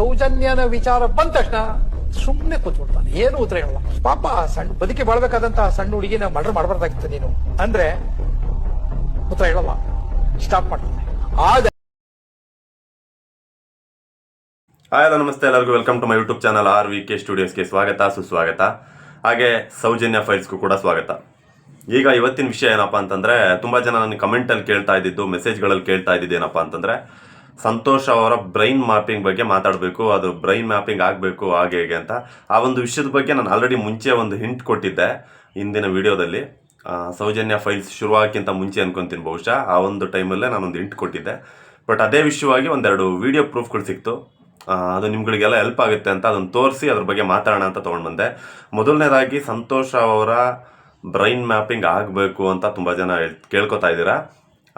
ಸೌಜನ್ಯನ ವಿಚಾರ ಬಂದ ತಕ್ಷಣ ಸುಮ್ಮನೆ ಕೂತ್ಬಿಡ್ತಾನೆ. ಏನು ಉತ್ತರ ಹೇಳಲ್ಲ. ಪಾಪ ಸಣ್ಣ, ಬದುಕಿ ಬಾಳ್ಬೇಕಾದಂತ ಸಣ್ಣ ಹುಡುಗಿನ ಮರ್ಡರ್ ಮಾಡಬಾರ್ದಾಗಿತ್ತು ನೀನು. ಅಂದ್ರೆ ಉತ್ತರ ಹೇಳಲ್ಲ. ಸ್ಟಾಪ್ ಮಾಡ್ತಾನೆ. ಆಗ ಹಾಯ್, ಹಲೋ, ನಮಸ್ತೆ ಎಲ್ಲರಿಗೂ. Welcome to my YouTube channel R V K ಸ್ಟುಡಿಯೋಸ್ಗೆ ಸ್ವಾಗತ, ಸುಸ್ವಾಗತ. ಹಾಗೆ ಸೌಜನ್ಯ ಫೈಲ್ಸ್ಗೂ ಕೂಡ ಸ್ವಾಗತ. ಈಗ ಇವತ್ತಿನ ವಿಷಯ ಏನಪ್ಪ ಅಂತಂದ್ರೆ, ತುಂಬಾ ಜನ ನನಗೆ ಕಮೆಂಟಲ್ಲಿ ಕೇಳ್ತಾ ಇದ್ದಿದ್ದು ಮೆಸೇಜ್ಗಳಲ್ಲಿ ಕೇಳ್ತಾ ಇದ್ದಿದ್ದು ಏನಪ್ಪ ಅಂತಂದ್ರೆ ಸಂತೋಷ್ ಅವರ ಬ್ರೈನ್ ಮ್ಯಾಪಿಂಗ್ ಬಗ್ಗೆ ಮಾತಾಡಬೇಕು, ಅದು ಬ್ರೈನ್ ಮ್ಯಾಪಿಂಗ್ ಆಗಬೇಕು, ಹಾಗೆ ಹೇಗೆ ಅಂತ. ಆ ಒಂದು ವಿಷಯದ ಬಗ್ಗೆ ನಾನು ಆಲ್ರೆಡಿ ಮುಂಚೆ ಒಂದು ಹಿಂಟ್ ಕೊಟ್ಟಿದ್ದೆ ಇಂದಿನ ವಿಡಿಯೋದಲ್ಲಿ. ಸೌಜನ್ಯ ಫೈಲ್ಸ್ ಶುರುವಾಗಕ್ಕಿಂತ ಮುಂಚೆ ಅನ್ಕೊಂತೀನಿ ಬಹುಶಃ. ಆ ಒಂದು ಟೈಮಲ್ಲೇ ನಾನೊಂದು ಹಿಂಟ್ ಕೊಟ್ಟಿದ್ದೆ. ಬಟ್ ಅದೇ ವಿಷಯವಾಗಿ ಒಂದೆರಡು ವಿಡಿಯೋ ಪ್ರೂಫ್ಗಳು ಸಿಕ್ತು. ಅದು ನಿಮ್ಗಳಿಗೆಲ್ಲ ಹೆಲ್ಪ್ ಆಗುತ್ತೆ ಅಂತ ಅದನ್ನು ತೋರಿಸಿ ಅದ್ರ ಬಗ್ಗೆ ಮಾತಾಡೋಣ ಅಂತ ತೊಗೊಂಡು ಬಂದೆ. ಮೊದಲನೇದಾಗಿ ಸಂತೋಷ ಅವರ ಬ್ರೈನ್ ಮ್ಯಾಪಿಂಗ್ ಆಗಬೇಕು ಅಂತ ತುಂಬ ಜನ ಹೇಳ್- ಕೇಳ್ಕೊತಾ ಇದ್ದೀರಾ.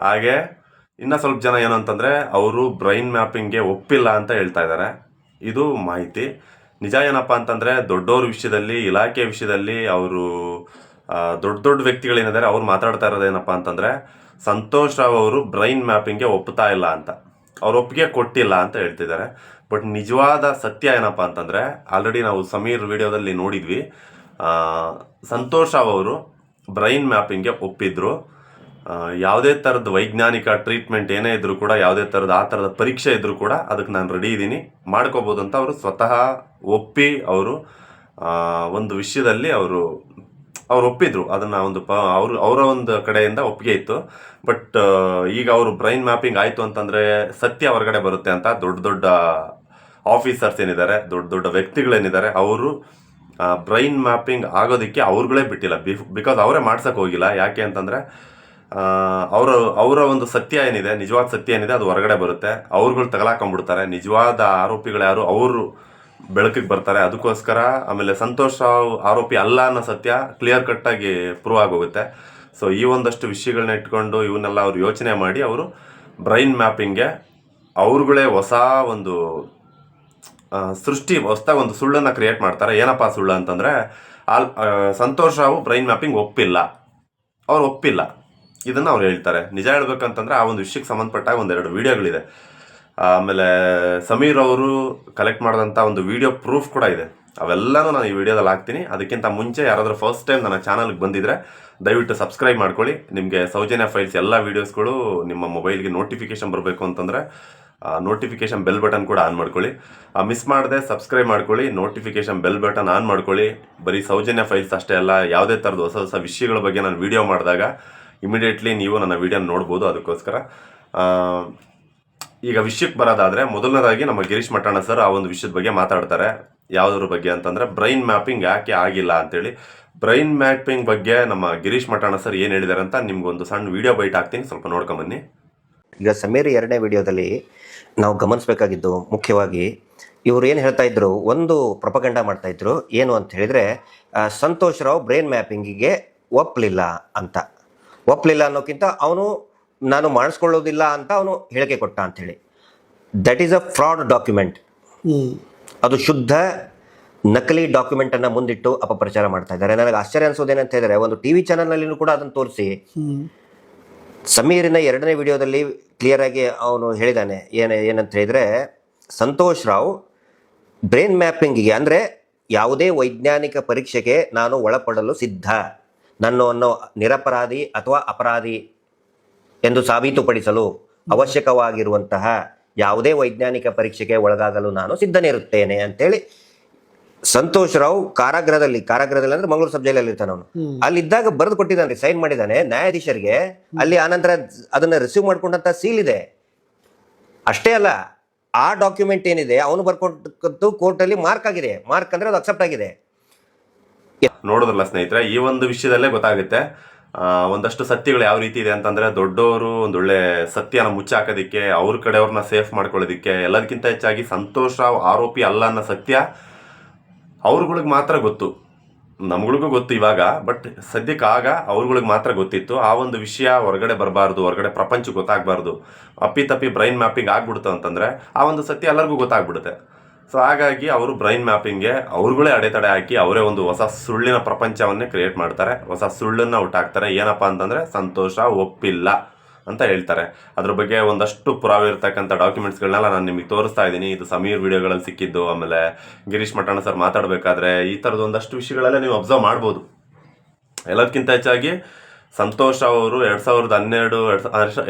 ಹಾಗೆ ಇನ್ನು ಸ್ವಲ್ಪ ಜನ ಏನಂತಂದರೆ ಅವರು ಬ್ರೈನ್ ಮ್ಯಾಪಿಂಗ್ಗೆ ಒಪ್ಪಿಲ್ಲ ಅಂತ ಹೇಳ್ತಾ ಇದ್ದಾರೆ. ಇದು ಮಾಹಿತಿ. ನಿಜ ಏನಪ್ಪ ಅಂತಂದರೆ ದೊಡ್ಡವ್ರ ವಿಷಯದಲ್ಲಿ, ಇಲಾಖೆ ವಿಷಯದಲ್ಲಿ ಅವರು ದೊಡ್ಡ ದೊಡ್ಡ ವ್ಯಕ್ತಿಗಳೇನಿದ್ದಾರೆ ಅವ್ರು ಮಾತಾಡ್ತಾ ಇರೋದೇನಪ್ಪ ಅಂತಂದರೆ ಸಂತೋಷ್ ರಾವ್ ಅವರು ಬ್ರೈನ್ ಮ್ಯಾಪಿಂಗ್ಗೆ ಒಪ್ತಾ ಇಲ್ಲ ಅಂತ. ಅವ್ರ ಒಪ್ಪಿಗೆ ಕೊಟ್ಟಿಲ್ಲ ಅಂತ ಹೇಳ್ತಿದ್ದಾರೆ. ಬಟ್ ನಿಜವಾದ ಸತ್ಯ ಏನಪ್ಪ ಅಂತಂದರೆ ಆಲ್ರೆಡಿ ನಾವು ಸಮೀರ್ ವಿಡಿಯೋದಲ್ಲಿ ನೋಡಿದ್ವಿ. ಸಂತೋಷ್ ರಾವ್ ಅವರು ಬ್ರೈನ್ ಮ್ಯಾಪಿಂಗ್ಗೆ ಒಪ್ಪಿದ್ರು. ಯಾವುದೇ ಥರದ ವೈಜ್ಞಾನಿಕ ಟ್ರೀಟ್ಮೆಂಟ್ ಏನೇ ಇದ್ರೂ ಕೂಡ, ಯಾವುದೇ ಥರದ ಆ ಥರದ ಪರೀಕ್ಷೆ ಇದ್ರೂ ಕೂಡ ಅದಕ್ಕೆ ನಾನು ರೆಡಿ ಇದ್ದೀನಿ ಮಾಡ್ಕೋಬೋದು ಅಂತ ಅವರು ಸ್ವತಃ ಒಪ್ಪಿ ಅವರು ಒಂದು ವಿಷಯದಲ್ಲಿ ಅವರು, ಅವ್ರು ಒಪ್ಪಿದ್ರು. ಅದನ್ನು ಒಂದು ಪ, ಅವರು, ಅವರ ಒಂದು ಕಡೆಯಿಂದ ಒಪ್ಪಿಗೆ ಇತ್ತು. ಬಟ್ ಈಗ ಅವರು ಬ್ರೈನ್ ಮ್ಯಾಪಿಂಗ್ ಆಯಿತು ಅಂತಂದರೆ ಸತ್ಯ ಹೊರಗಡೆ ಬರುತ್ತೆ ಅಂತ ದೊಡ್ಡ ದೊಡ್ಡ ಆಫೀಸರ್ಸ್ ಏನಿದ್ದಾರೆ, ದೊಡ್ಡ ದೊಡ್ಡ ವ್ಯಕ್ತಿಗಳೇನಿದ್ದಾರೆ, ಅವರು ಬ್ರೈನ್ ಮ್ಯಾಪಿಂಗ್ ಆಗೋದಕ್ಕೆ ಅವ್ರುಗಳೇ ಬಿಟ್ಟಿಲ್ಲ. ಬಿಕಾಸ್ ಅವರೇ ಮಾಡ್ಸೋಕ್ಕೆ ಹೋಗಿಲ್ಲ. ಯಾಕೆ ಅಂತಂದರೆ ಅವರ ಅವರ ಒಂದು ಸತ್ಯ ಏನಿದೆ, ನಿಜವಾದ ಸತ್ಯ ಏನಿದೆ, ಅದು ಹೊರಗಡೆ ಬರುತ್ತೆ. ಅವ್ರುಗಳು ತಗಲಾಕೊಂಡ್ಬಿಡ್ತಾರೆ. ನಿಜವಾದ ಆರೋಪಿಗಳು ಯಾರು? ಅವರು ಬೆಳಕಿಗೆ ಬರ್ತಾರೆ. ಅದಕ್ಕೋಸ್ಕರ ಆಮೇಲೆ ಸಂತೋಷ್ ರಾವ್ ಆರೋಪಿ ಅಲ್ಲ ಅನ್ನೋ ಸತ್ಯ ಕ್ಲಿಯರ್ ಕಟ್ಟಾಗಿ ಪ್ರೂವ್ ಆಗೋಗುತ್ತೆ. ಸೊ ಈ ಒಂದಷ್ಟು ವಿಷಯಗಳನ್ನ ಇಟ್ಕೊಂಡು ಇವನ್ನೆಲ್ಲ ಅವ್ರು ಯೋಚನೆ ಮಾಡಿ ಅವರು ಬ್ರೈನ್ ಮ್ಯಾಪಿಂಗ್ಗೆ ಅವ್ರುಗಳೇ ಹೊಸ ಒಂದು ಸೃಷ್ಟಿ ಹೊಸ್ದಾಗ ಒಂದು ಸುಳ್ಳನ್ನು ಕ್ರಿಯೇಟ್ ಮಾಡ್ತಾರೆ. ಏನಪ್ಪ ಸುಳ್ಳು ಅಂತಂದರೆ, all Santosh Rao brain mapping ಒಪ್ಪಿಲ್ಲ. ಅವ್ರು ಒಪ್ಪಿಲ್ಲ. ಇದನ್ನು ಅವ್ರು ಹೇಳ್ತಾರೆ. ನಿಜ ಹೇಳ್ಬೇಕಂತಂದ್ರೆ ಆ ಒಂದು ವಿಷಯಕ್ಕೆ ಸಂಬಂಧಪಟ್ಟ ಒಂದೆರಡು ವಿಡಿಯೋಗಳಿದೆ. ಆಮೇಲೆ ಸಮೀರ್ ಅವರು ಕಲೆಕ್ಟ್ ಮಾಡಿದಂಥ ಒಂದು ವಿಡಿಯೋ ಪ್ರೂಫ್ ಕೂಡ ಇದೆ. ಅವೆಲ್ಲನೂ ನಾನು ಈ ವಿಡಿಯೋದಲ್ಲಿ ಹಾಕ್ತೀನಿ. ಅದಕ್ಕಿಂತ ಮುಂಚೆ ಯಾರಾದರೂ ಫಸ್ಟ್ ಟೈಮ್ ನನ್ನ ಚಾನಲ್ಗೆ ಬಂದಿದ್ರೆ ದಯವಿಟ್ಟು ಸಬ್ಸ್ಕ್ರೈಬ್ ಮಾಡ್ಕೊಳ್ಳಿ. ನಿಮಗೆ ಸೌಜನ್ಯ ಫೈಲ್ಸ್ ಎಲ್ಲ ವೀಡಿಯೋಸ್ಗಳು ನಿಮ್ಮ ಮೊಬೈಲ್ಗೆ ನೋಟಿಫಿಕೇಶನ್ ಬರಬೇಕು ಅಂತಂದರೆ ನೋಟಿಫಿಕೇಶನ್ ಬೆಲ್ ಬಟನ್ ಕೂಡ ಆನ್ ಮಾಡ್ಕೊಳ್ಳಿ. ಮಿಸ್ ಮಾಡದೆ ಸಬ್ಸ್ಕ್ರೈಬ್ ಮಾಡ್ಕೊಳ್ಳಿ. ನೋಟಿಫಿಕೇಶನ್ ಬೆಲ್ ಬಟನ್ ಆನ್ ಮಾಡ್ಕೊಳ್ಳಿ. ಬರೀ ಸೌಜನ್ಯ ಫೈಲ್ಸ್ ಅಷ್ಟೇ ಅಲ್ಲ, ಯಾವುದೇ ಥರದ ಹೊಸ ಹೊಸ ವಿಷಯಗಳ ಬಗ್ಗೆ ನಾನು ವಿಡಿಯೋ ಮಾಡಿದಾಗ ಇಮಿಡಿಯೇಟ್ಲಿ ನೀವು ನನ್ನ ವಿಡಿಯೋ ನೋಡ್ಬೋದು ಅದಕ್ಕೋಸ್ಕರ. ಈಗ ವಿಷಯಕ್ಕೆ ಬರೋದಾದ್ರೆ ಮೊದಲನೇದಾಗಿ ನಮ್ಮ ಗಿರೀಶ್ ಮಠಾಣ ಸರ್ ಆ ಒಂದು ವಿಷಯದ ಬಗ್ಗೆ ಮಾತಾಡ್ತಾರೆ. ಯಾವುದ್ರ ಬಗ್ಗೆ ಅಂತಂದ್ರೆ ಬ್ರೈನ್ ಮ್ಯಾಪಿಂಗ್ ಯಾಕೆ ಆಗಿಲ್ಲ ಅಂತೇಳಿ. ಬ್ರೈನ್ ಮ್ಯಾಪಿಂಗ್ ಬಗ್ಗೆ ನಮ್ಮ ಗಿರೀಶ್ ಮಠಾಣ ಸರ್ ಏನು ಹೇಳಿದ್ದಾರೆ ಅಂತ ನಿಮ್ಗೊಂದು ಸಣ್ಣ ವಿಡಿಯೋ ಬೈಟ್ ಹಾಕ್ತೀನಿ. ಸ್ವಲ್ಪ ನೋಡ್ಕೊಂಬನ್ನಿ ಈಗ ಸಮೀರ್ ಎರಡನೇ ವಿಡಿಯೋದಲ್ಲಿ ನಾವು ಗಮನಿಸಬೇಕಾಗಿದ್ದು ಮುಖ್ಯವಾಗಿ ಇವರು ಏನು ಹೇಳ್ತಾ ಇದ್ರು, ಒಂದು ಪ್ರಪಗಂಡ ಮಾಡ್ತಾ ಇದ್ರು. ಏನು ಅಂತ ಹೇಳಿದರೆ ಸಂತೋಷ್ ರಾವ್ ಬ್ರೈನ್ ಮ್ಯಾಪಿಂಗಿಗೆ ಒಪ್ಪಲಿಲ್ಲ ಅಂತ. ಒಪ್ಪಲಿಲ್ಲ ಅನ್ನೋಕ್ಕಿಂತ ಅವನು ನಾನು ಮಾಡಿಸ್ಕೊಳ್ಳೋದಿಲ್ಲ ಅಂತ ಅವನು ಹೇಳಿಕೆ ಕೊಟ್ಟ ಅಂಥೇಳಿ. That is a fraud document ಅದು ಶುದ್ಧ ನಕಲಿ ಡಾಕ್ಯುಮೆಂಟ್ ಅನ್ನ ಮುಂದಿಟ್ಟು ಅಪಪ್ರಚಾರ ಮಾಡ್ತಾ ಇದ್ದಾರೆ. ನನಗೆ ಆಶ್ಚರ್ಯ ಅನ್ಸೋದೇನಂತ ಹೇಳಿದ್ರೆ ಒಂದು ಟಿವಿ ಚಾನಲ್ನಲ್ಲಿಯೂ ಕೂಡ ಅದನ್ನು ತೋರಿಸಿ. ಸಮೀರಿನ ಎರಡನೇ ವಿಡಿಯೋದಲ್ಲಿ ಕ್ಲಿಯರ್ ಆಗಿ ಅವನು ಹೇಳಿದ್ದಾನೆ ಏನು ಏನಂತ ಹೇಳಿದ್ರೆ ಸಂತೋಷ್ ರಾವ್ ಬ್ರೈನ್ ಮ್ಯಾಪಿಂಗಿಗೆ ಅಂದರೆ ಯಾವುದೇ ವೈಜ್ಞಾನಿಕ ಪರೀಕ್ಷೆಗೆ ನಾನು ಒಳಪಡಲು ಸಿದ್ಧ. ನನ್ನನ್ನು ನಿರಪರಾಧಿ ಅಥವಾ ಅಪರಾಧಿ ಎಂದು ಸಾಬೀತುಪಡಿಸಲು ಅವಶ್ಯಕವಾಗಿರುವಂತಹ ಯಾವುದೇ ವೈಜ್ಞಾನಿಕ ಪರೀಕ್ಷೆಗೆ ಒಳಗಾಗಲು ನಾನು ಸಿದ್ಧನಿರುತ್ತೇನೆ ಅಂತೇಳಿ ಸಂತೋಷ್ ರಾವ್ ಕಾರಾಗೃಹದಲ್ಲಿ ಕಾರಾಗೃಹದಲ್ಲಿ ಅಂದ್ರೆ ಮಂಗಳೂರು ಸಬ್ ಜೈಲಲ್ಲಿ ಇರ್ತಾನೆ ಅವನು ಅಲ್ಲಿದ್ದಾಗ ಬರೆದು ಕೊಟ್ಟಿದ್ದಾನೆ ಸೈನ್ ಮಾಡಿದ್ದಾನೆ ನ್ಯಾಯಾಧೀಶರಿಗೆ. ಅಲ್ಲಿ ಆನಂತರ ಅದನ್ನ ರಿಸೀವ್ ಮಾಡ್ಕೊಂಡಂತ ಸೀಲ್ ಇದೆ. ಅಷ್ಟೇ ಅಲ್ಲ ಆ ಡಾಕ್ಯುಮೆಂಟ್ ಏನಿದೆ ಅವನು ಬರ್ಕೊಂಡು ಕೋರ್ಟಲ್ಲಿ ಮಾರ್ಕ್ ಆಗಿದೆ. ಮಾರ್ಕ್ ಅಂದ್ರೆ ಅದು ಅಕ್ಸೆಪ್ಟ್ ಆಗಿದೆ. ನೋಡಿದ್ರಲ್ಲ ಸ್ನೇಹಿತರೆ, ಈ ಒಂದು ವಿಷಯದಲ್ಲೇ ಗೊತ್ತಾಗುತ್ತೆ ಒಂದಷ್ಟು ಸತ್ಯಗಳು ಯಾವ ರೀತಿ ಇದೆ ಅಂತಂದ್ರೆ, ದೊಡ್ಡವರು ಒಂದೊಳ್ಳೆ ಸತ್ಯನ ಮುಚ್ಚಾಕೋದಿಕ್ಕೆ, ಅವ್ರ ಕಡೆಯವ್ರನ್ನ ಸೇಫ್ ಮಾಡ್ಕೊಳ್ಳೋದಿಕ್ಕೆ ಎಲ್ಲದಕ್ಕಿಂತ ಹೆಚ್ಚಾಗಿ ಸಂತೋಷ, ಆರೋಪಿ ಅಲ್ಲ ಅನ್ನೋ ಸತ್ಯ ಅವ್ರುಗಳಿಗೆ ಮಾತ್ರ ಗೊತ್ತು. ನಮ್ಗಳಿಗೂ ಗೊತ್ತು ಇವಾಗ, ಬಟ್ ಸದ್ಯಕ್ಕೆ ಆಗ ಅವ್ರುಗಳಿಗೆ ಮಾತ್ರ ಗೊತ್ತಿತ್ತು. ಆ ಒಂದು ವಿಷಯ ಹೊರಗಡೆ ಬರಬಾರ್ದು, ಹೊರಗಡೆ ಪ್ರಪಂಚಕ್ಕೆ ಗೊತ್ತಾಗಬಾರ್ದು. ಅಪ್ಪಿ ತಪ್ಪಿ ಬ್ರೈನ್ ಮ್ಯಾಪಿಂಗ್ ಆಗ್ಬಿಡ್ತು ಅಂತಂದ್ರೆ, ಆ ಒಂದು ಸತ್ಯ ಎಲ್ಲರಿಗೂ ಗೊತ್ತಾಗ್ಬಿಡುತ್ತೆ. ಸೊ ಹಾಗಾಗಿ ಅವರು ಬ್ರೈನ್ ಮ್ಯಾಪಿಂಗ್ಗೆ ಅವ್ರುಗಳೇ ಅಡೆತಡೆ ಹಾಕಿ ಅವರೇ ಒಂದು ಹೊಸ ಸುಳ್ಳಿನ ಪ್ರಪಂಚವನ್ನೇ ಕ್ರಿಯೇಟ್ ಮಾಡ್ತಾರೆ. ಹೊಸ ಸುಳ್ಳನ್ನ ಹುಟ್ಟಾಕ್ತಾರೆ ಏನಪ್ಪಾ ಅಂತಂದ್ರೆ ಸಂತೋಷ, ಒಪ್ಪಿಲ್ಲ ಅಂತ ಹೇಳ್ತಾರೆ. ಅದ್ರ ಬಗ್ಗೆ ಒಂದಷ್ಟು ಪುರಾವೆ ಇರ್ತಕ್ಕಂಥ ಡಾಕ್ಯುಮೆಂಟ್ಸ್ಗಳನ್ನೆಲ್ಲ ನಾನು ನಿಮಗೆ ತೋರಿಸ್ತಾ ಇದ್ದೀನಿ. ಇದು ಸಮೀರ್ ವಿಡಿಯೋಗಳಲ್ಲಿ ಸಿಕ್ಕಿದ್ದು, ಆಮೇಲೆ ಗಿರೀಶ್ ಮಠಣ ಸರ್ ಮಾತಾಡಬೇಕಾದ್ರೆ ಈ ಥರದ ಒಂದಷ್ಟು ವಿಷಯಗಳೆಲ್ಲ ನೀವು ಅಬ್ಸರ್ವ್ ಮಾಡ್ಬೋದು. ಎಲ್ಲದಕ್ಕಿಂತ ಹೆಚ್ಚಾಗಿ ಸಂತೋಷ್ ಅವರು ಎರಡು ಸಾವಿರದ ಹನ್ನೆರಡು,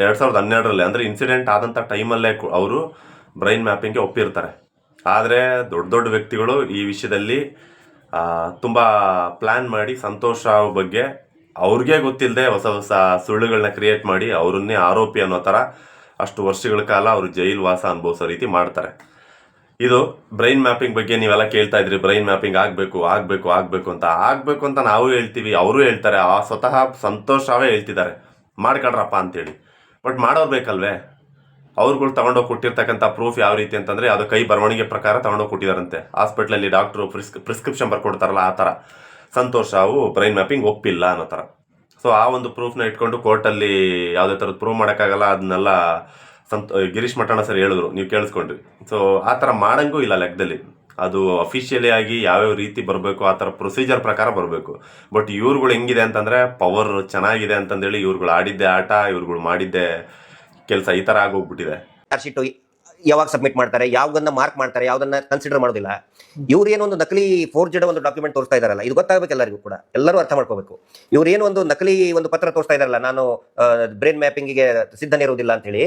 ಎರಡು ಸಾವಿರದ ಹನ್ನೆರಡರಲ್ಲಿ, ಅಂದರೆ ಇನ್ಸಿಡೆಂಟ್ ಆದಂಥ ಟೈಮಲ್ಲೇ ಅವರು ಬ್ರೈನ್ ಮ್ಯಾಪಿಂಗ್ಗೆ ಒಪ್ಪಿರ್ತಾರೆ. ಆದರೆ ದೊಡ್ಡ ದೊಡ್ಡ ವ್ಯಕ್ತಿಗಳು ಈ ವಿಷಯದಲ್ಲಿ ತುಂಬ ಪ್ಲ್ಯಾನ್ ಮಾಡಿ ಸಂತೋಷ ಬಗ್ಗೆ ಅವ್ರಿಗೆ ಗೊತ್ತಿಲ್ಲದೆ ಹೊಸ ಹೊಸ ಸುಳ್ಳುಗಳನ್ನ ಕ್ರಿಯೇಟ್ ಮಾಡಿ ಅವರನ್ನೇ ಆರೋಪಿ ಅನ್ನೋ ಥರ ಅಷ್ಟು ವರ್ಷಗಳ ಕಾಲ ಅವರು ಜೈಲು ವಾಸ ಅನುಭವಿಸೋ ರೀತಿ ಮಾಡ್ತಾರೆ. ಇದು ಬ್ರೈನ್ ಮ್ಯಾಪಿಂಗ್ ಬಗ್ಗೆ ನೀವೆಲ್ಲ ಕೇಳ್ತಾ ಇದ್ರಿ ಬ್ರೈನ್ ಮ್ಯಾಪಿಂಗ್ ಆಗಬೇಕು ಆಗಬೇಕು ಆಗಬೇಕು ಅಂತ. ಆಗಬೇಕು ಅಂತ ನಾವು ಹೇಳ್ತೀವಿ, ಅವರು ಹೇಳ್ತಾರೆ, ಆ ಸ್ವತಃ ಸಂತೋಷವೇ ಹೇಳ್ತಿದ್ದಾರೆ. ಮಾಡ್ಕೊಳ್ರಪ್ಪ ಅಂತೇಳಿ. ಬಟ್ ಮಾಡೋರು ಬೇಕಲ್ವೇ? ಅವ್ರುಗಳು ತಗೊಂಡೋಗಿ ಕೊಟ್ಟಿರ್ತಕ್ಕಂಥ ಪ್ರೂಫ್ ಯಾವ ರೀತಿ ಅಂತಂದ್ರೆ ಅದು ಕೈ ಬರವಣಿಗೆ ಪ್ರಕಾರ ತಗೊಂಡೋಗಿ ಕೊಟ್ಟಿದಾರಂತೆ. ಹಾಸ್ಪಿಟ್ಲಲ್ಲಿ ಡಾಕ್ಟ್ರು ಪ್ರಿಸ್ಕ್ ಪ್ರಿಸ್ಕ್ರಿಪ್ಷನ್ ಬರ್ಕೊಡ್ತಾರಲ್ಲ ಆ ಥರ. ಸಂತೋಷ, ಅವು ಬ್ರೈನ್ ಮ್ಯಾಪಿಂಗ್ ಒಪ್ಪಿಲ್ಲ ಅನ್ನೋ ಥರ. ಸೊ ಆ ಒಂದು ಪ್ರೂಫ್ನ ಇಟ್ಕೊಂಡು ಕೋರ್ಟಲ್ಲಿ ಯಾವುದೇ ಥರದ್ದು ಪ್ರೂವ್ ಮಾಡೋಕ್ಕಾಗಲ್ಲ, ಅದನ್ನೆಲ್ಲ ಸಂತ ಗಿರೀಶ್ ಮಠಣ ಸರ್ ಹೇಳಿದ್ರು, ನೀವು ಕೇಳಿಸ್ಕೊಂಡ್ರಿ. ಸೊ ಆ ಥರ ಮಾಡಂಗೂ ಇಲ್ಲ ಲೆಕ್ಕದಲ್ಲಿ. ಅದು ಅಫಿಷಿಯಲಿ ಆಗಿ ಯಾವ್ಯಾವ ರೀತಿ ಬರಬೇಕು, ಆ ಥರ ಪ್ರೊಸೀಜರ್ ಪ್ರಕಾರ ಬರಬೇಕು. ಬಟ್ ಇವ್ರುಗಳು ಹೆಂಗಿದೆ ಅಂತಂದರೆ ಪವರ್ ಚೆನ್ನಾಗಿದೆ ಅಂತಂದೇಳಿ ಇವ್ರುಗಳು ಆಡಿದ್ದೆ ಆಟ, ಇವ್ರುಗಳು ಮಾಡಿದ್ದೆ ಕೆಲಸ ಈ ತರ ಆಗೋಗ್ಬಿಟ್ಟಿದೆ. ಚಾರ್ಜ್ ಶೀಟ್ ಯಾವಾಗ ಸಬ್ಮಿಟ್ ಮಾಡ್ತಾರೆ ಯಾವ್ದನ್ನ ಮಾರ್ಕ್ ಮಾಡ್ತಾರೆ ಯಾವ್ದನ್ನ ಕನ್ಸಿಡರ್ ಮಾಡೋದಿಲ್ಲ. ಇವ್ರು ಏನೋ ಒಂದು ನಕಲಿ ಫೋರ್ಜಡ್ ಒಂದು ಡಾಕ್ಯುಮೆಂಟ್ ತೋರಿಸ್ತಾ ಇದಾರಲ್ಲ ಇದು ಗೊತ್ತಾಗಬೇಕು ಎಲ್ಲರಿಗೂ ಕೂಡ. ಎಲ್ಲರೂ ಅರ್ಥ ಮಾಡ್ಕೋಬೇಕು. ಇವ್ರು ಏನೋ ಒಂದು ನಕಲಿ ಒಂದು ಪತ್ರ ತೋರಿಸ್ತಾ ಇದಾರಲ್ಲ ನಾನು ಬ್ರೈನ್ ಮ್ಯಾಪಿಂಗಿಗೆ ಇರೋದಿಲ್ಲ ಅಂತ ಹೇಳಿ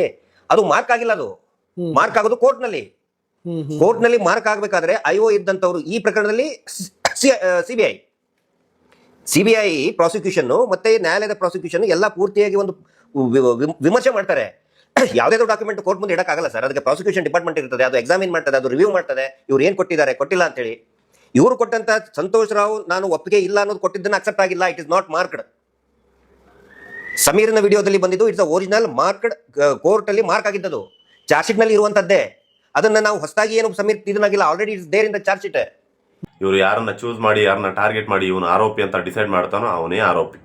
ಅದು ಮಾರ್ಕ್ ಆಗಿಲ್ಲ ಅದು. ಮಾರ್ಕ್ ಆಗೋದು ಕೋರ್ಟ್ನಲ್ಲಿ ಕೋರ್ಟ್ನಲ್ಲಿ ಮಾರ್ಕ್ ಆಗಬೇಕಾದ್ರೆ ಐಒ ಇದ್ದಂತವರು ಇದ್ದಂಥವ್ರು ಈ ಪ್ರಕರಣದಲ್ಲಿ ಸಿಬಿಐ ಸಿಬಿಐ ಪ್ರಾಸಿಕ್ಯೂಷನ್ ಮತ್ತೆ ನ್ಯಾಯಾಲಯದ ಪ್ರಾಸಿಕ್ಯೂಷನ್ ಎಲ್ಲ ಪೂರ್ತಿಯಾಗಿ ಒಂದು ವಿಮರ್ಶೆ ಮಾಡ್ತಾರೆ. ಯಾವುದೇ ಡಾಕ್ಯುಮೆಂಟ್ ಕೋರ್ಟ್ ಮುಂದೆ ಇಡಕ್ಕಾಗಲ್ಲ ಸರ್ ಅದಕ್ಕೆ ಪ್ರಾಸಿಕ್ಯೂಷನ್ ಡಿಪಾರ್ಟ್ಮೆಂಟ್ ಇರ್ತದೆ, ಅದು ಎಕ್ಸಾಮಿನ್ ಮಾಡ್ತದೆ, ಅದು ರಿವ್ಯೂ ಮಾಡ್ತದೆ, ಇವ್ರು ಏನು ಕೊಟ್ಟಿದ್ದಾರೆ, ಕೊಟ್ಟಿಲ್ಲ ಅಂತೇಳಿ. ಇವರು ಕೊಟ್ಟಂತ ಸಂತೋಷ್ ರಾವ್ ನಾನು ಒಪ್ಪಿಗೆ ಇಲ್ಲ ಅನ್ನೋದು ಕೊಟ್ಟಿದ್ದನ್ನ ಅಕ್ಸೆಪ್ಟ್ ಆಗಿಲ್ಲ ಇಟ್ ಇಸ್ ನಾಟ್ ಮಾರ್ಕ್ಡ್ ಸಮೀರ್ನ ವಿಡಿಯೋದಲ್ಲಿ ಬಂದಿದ್ದು ಇಟ್ಸ್ ಒರಿಜಿನಲ್ ಮಾರ್ಕ್ಡ್ ಕೋರ್ಟ್ ಅಲ್ಲಿ ಮಾರ್ಕ್ ಆಗಿದ್ದದು. ಚಾರ್ಜ್ ಶೀಟ್ನಲ್ಲಿ ಇರುವಂತದ್ದೇ. ಅದನ್ನ ನಾವು ಹೊಸದಾಗಿ ಏನು Sameer ಇದನ್ನಾಗಿಲ್ಲ already it's there in the charge sheet ಇವರು ಯಾರನ್ನ ಚೂಸ್ ಮಾಡಿ, ಯಾರನ್ನ ಟಾರ್ಗೆಟ್ ಮಾಡಿ, ಇವನು ಆರೋಪಿ ಅಂತ ಡಿಸೈಡ್ ಮಾಡ್ತಾನೋ, ಅವನೇ ಆರೋಪಿ.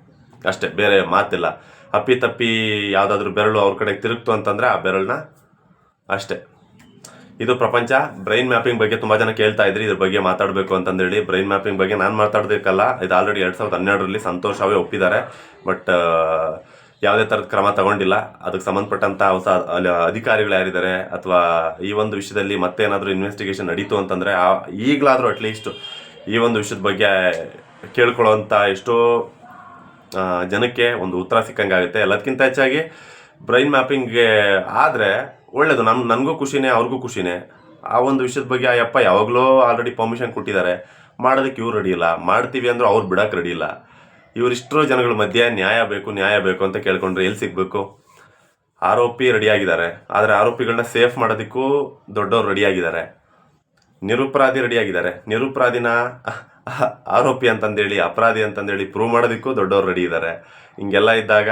ಅಷ್ಟೇ, ಬೇರೆ ಮಾತಿಲ್ಲ. ಅಪ್ಪಿ ತಪ್ಪಿ ಯಾವುದಾದ್ರೂ ಬೆರಳು ಅವ್ರ ಕಡೆಗೆ ತಿರುಗ್ತು ಅಂತಂದರೆ ಆ ಬೆರಳನ್ನ ಅಷ್ಟೇ. ಇದು ಪ್ರಪಂಚ. ಬ್ರೈನ್ ಮ್ಯಾಪಿಂಗ್ ಬಗ್ಗೆ ತುಂಬ ಜನ ಕೇಳ್ತಾ ಇದ್ರಿ. ಇದ್ರ ಬಗ್ಗೆ ಮಾತಾಡಬೇಕು ಅಂತಂದೇಳಿ. ಬ್ರೈನ್ ಮ್ಯಾಪಿಂಗ್ ಬಗ್ಗೆ ನಾನು ಮಾತಾಡಬೇಕಲ್ಲ ಇದು ಆಲ್ರೆಡಿ ಎರಡು ಸಾವಿರದ ಹನ್ನೆರಡರಲ್ಲಿ ಸಂತೋಷ್ ಅವೇ ಒಪ್ಪಿದ್ದಾರೆ. ಬಟ್ ಯಾವುದೇ ಥರದ ಕ್ರಮ ತಗೊಂಡಿಲ್ಲ. ಅದಕ್ಕೆ ಸಂಬಂಧಪಟ್ಟಂಥ ಹೊಸ ಅಧಿಕಾರಿಗಳು ಯಾರಿದ್ದಾರೆ? ಅಥವಾ ಈ ಒಂದು ವಿಷಯದಲ್ಲಿ ಮತ್ತೇನಾದರೂ ಇನ್ವೆಸ್ಟಿಗೇಷನ್ ನಡೀತು ಅಂತಂದರೆ ಈಗಲಾದರೂ ಅಟ್ಲೀಸ್ಟ್ ಈ ಒಂದು ವಿಷಯದ ಬಗ್ಗೆ ಕೇಳ್ಕೊಳ್ಳೋವಂಥ ಎಷ್ಟೋ ಆ, ಜನಕ್ಕೆ ಒಂದು ಉತ್ತರ ಸಿಕ್ಕಂಗಾಗುತ್ತೆ. ಎಲ್ಲದಕ್ಕಿಂತ ಹೆಚ್ಚಾಗಿ ಬ್ರೈನ್ ಮ್ಯಾಪಿಂಗ್ಗೆ ಆದರೆ ಒಳ್ಳೆಯದು ನಮ್ಮ ನನಗೂ ಖುಷಿನೇ, ಅವ್ರಿಗೂ ಖುಷಿನೇ. ಆ ಒಂದು ವಿಷಯದ ಬಗ್ಗೆ ಆ ಯಪ್ಪ ಯಾವಾಗಲೂ ಆಲ್ರೆಡಿ ಪರ್ಮಿಷನ್ ಕೊಟ್ಟಿದ್ದಾರೆ. ಮಾಡೋದಕ್ಕೆ ಇವ್ರು ರೆಡಿ ಇಲ್ಲ. ಮಾಡ್ತೀವಿ ಅಂದರೂ ಅವ್ರು ಬಿಡೋಕೆ ರೆಡಿ ಇಲ್ಲ. ಇವರಿಷ್ಟೋ ಜನಗಳ ಮಧ್ಯೆ ನ್ಯಾಯ ಬೇಕು ನ್ಯಾಯ ಬೇಕು ಅಂತ ಕೇಳ್ಕೊಂಡ್ರೆ ಎಲ್ಲಿ ಸಿಗಬೇಕು? ಆರೋಪಿ ರೆಡಿಯಾಗಿದ್ದಾರೆ ಆದರೆ ಆರೋಪಿಗಳನ್ನ ಸೇಫ್ ಮಾಡೋದಕ್ಕೂ ದೊಡ್ಡವ್ರು ರೆಡಿಯಾಗಿದ್ದಾರೆ ನಿರುಪರಾಧಿ ರೆಡಿಯಾಗಿದ್ದಾರೆ ನಿರುಪರಾಧಿನ ಆರೋಪಿ ಅಂತಂದೇಳಿ, ಅಪರಾಧಿ ಅಂತಂದೇಳಿ ಪ್ರೂವ್ ಮಾಡೋದಕ್ಕೂ ದೊಡ್ಡವ್ರು ರೆಡಿ ಇದ್ದಾರೆ ಹಿಂಗೆಲ್ಲ ಇದ್ದಾಗ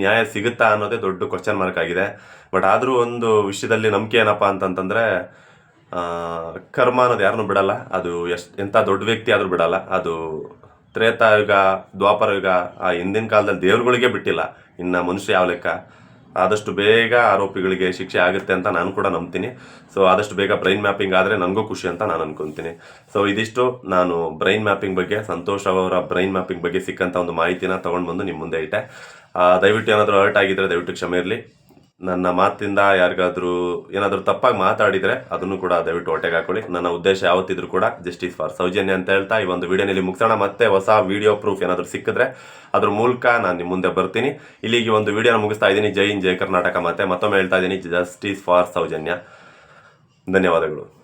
ನ್ಯಾಯ ಸಿಗುತ್ತಾ ಅನ್ನೋದೇ ದೊಡ್ಡ ಕ್ವಶನ್ ಮಾರ್ಕ್ ಆಗಿದೆ. ಬಟ್ ಆದರೂ ಒಂದು ವಿಷಯದಲ್ಲಿ ನಂಬಿಕೆ ಏನಪ್ಪ ಅಂತಂತಂದರೆ ಕರ್ಮ ಅನ್ನೋದು ಯಾರನ್ನೂ ಬಿಡಲ್ಲ. ಅದು ಎಷ್ಟು ಎಂಥ ದೊಡ್ಡ ವ್ಯಕ್ತಿ ಆದರೂ ಬಿಡಲ್ಲ. ಅದು ತ್ರೇತಾಯುಗ ದ್ವಾಪರ ಯುಗ ಆ ಹಿಂದಿನ ಕಾಲದಲ್ಲಿ ದೇವ್ರುಗಳಿಗೆ ಬಿಟ್ಟಿಲ್ಲ. ಇನ್ನು ಮನುಷ್ಯ ಯಾವ ಲೆಕ್ಕ? ಆದಷ್ಟು ಬೇಗ ಆರೋಪಿಗಳಿಗೆ ಶಿಕ್ಷೆ ಆಗುತ್ತೆ ಅಂತ ನಾನು ಕೂಡ ನಂಬ್ತೀನಿ. ಸೊ ಆದಷ್ಟು ಬೇಗ ಬ್ರೈನ್ ಮ್ಯಾಪಿಂಗ್ ಆದರೆ ನನಗೂ ಖುಷಿ ಅಂತ ನಾನು ಅನ್ಕೊಂತೀನಿ. ಸೊ ಇದಿಷ್ಟು ನಾನು ಬ್ರೈನ್ ಮ್ಯಾಪಿಂಗ್ ಬಗ್ಗೆ, ಸಂತೋಷ್ ಅವರ ಬ್ರೈನ್ ಮ್ಯಾಪಿಂಗ್ ಬಗ್ಗೆ ಸಿಕ್ಕಂಥ ಒಂದು ಮಾಹಿತಿನ ತೊಗೊಂಡು ಬಂದು ನಿಮ್ಮ ಮುಂದೆ ಇಟ್ಟೆ. ದಯವಿಟ್ಟು ಏನಾದರೂ ಹರ್ಟ್ ಆಗಿದ್ದರೆ ದಯವಿಟ್ಟು ಕ್ಷಮೆ ಇರಲಿ. ನನ್ನ ಮಾತಿಂದ ಯಾರಿಗಾದರೂ ಏನಾದರೂ ತಪ್ಪಾಗಿ ಮಾತಾಡಿದರೆ ಅದನ್ನು ಕೂಡ ದಯವಿಟ್ಟು ಹೊಟ್ಟೆಗೆ ಹಾಕೊಳ್ಳಿ. ನನ್ನ ಉದ್ದೇಶ ಯಾವತ್ತಿದ್ರೂ ಕೂಡ ಜಸ್ಟಿಸ್ ಫಾರ್ ಸೌಜನ್ಯ ಅಂತ ಹೇಳ್ತಾ ಈ ಒಂದು ವಿಡಿಯೋನಲ್ಲಿ ಮುಗಿಸೋಣ. ಮತ್ತೆ ಹೊಸ ವಿಡಿಯೋ ಪ್ರೂಫ್ ಏನಾದರೂ ಸಿಕ್ಕಿದ್ರೆ ಅದ್ರ ಮೂಲಕ ನಾನು ನಿಮ್ಮ ಮುಂದೆ ಬರ್ತೀನಿ. ಇಲ್ಲಿಗೆ ಒಂದು ವಿಡಿಯೋನ ಮುಗಿಸ್ತಾ ಇದ್ದೀನಿ. ಜೈ ಇನ್ ಜೈ ಕರ್ನಾಟಕ. ಮತ್ತೆ ಮತ್ತೊಮ್ಮೆ ಹೇಳ್ತಾ ಇದ್ದೀನಿ. Justice for Sowjanya. ಧನ್ಯವಾದಗಳು.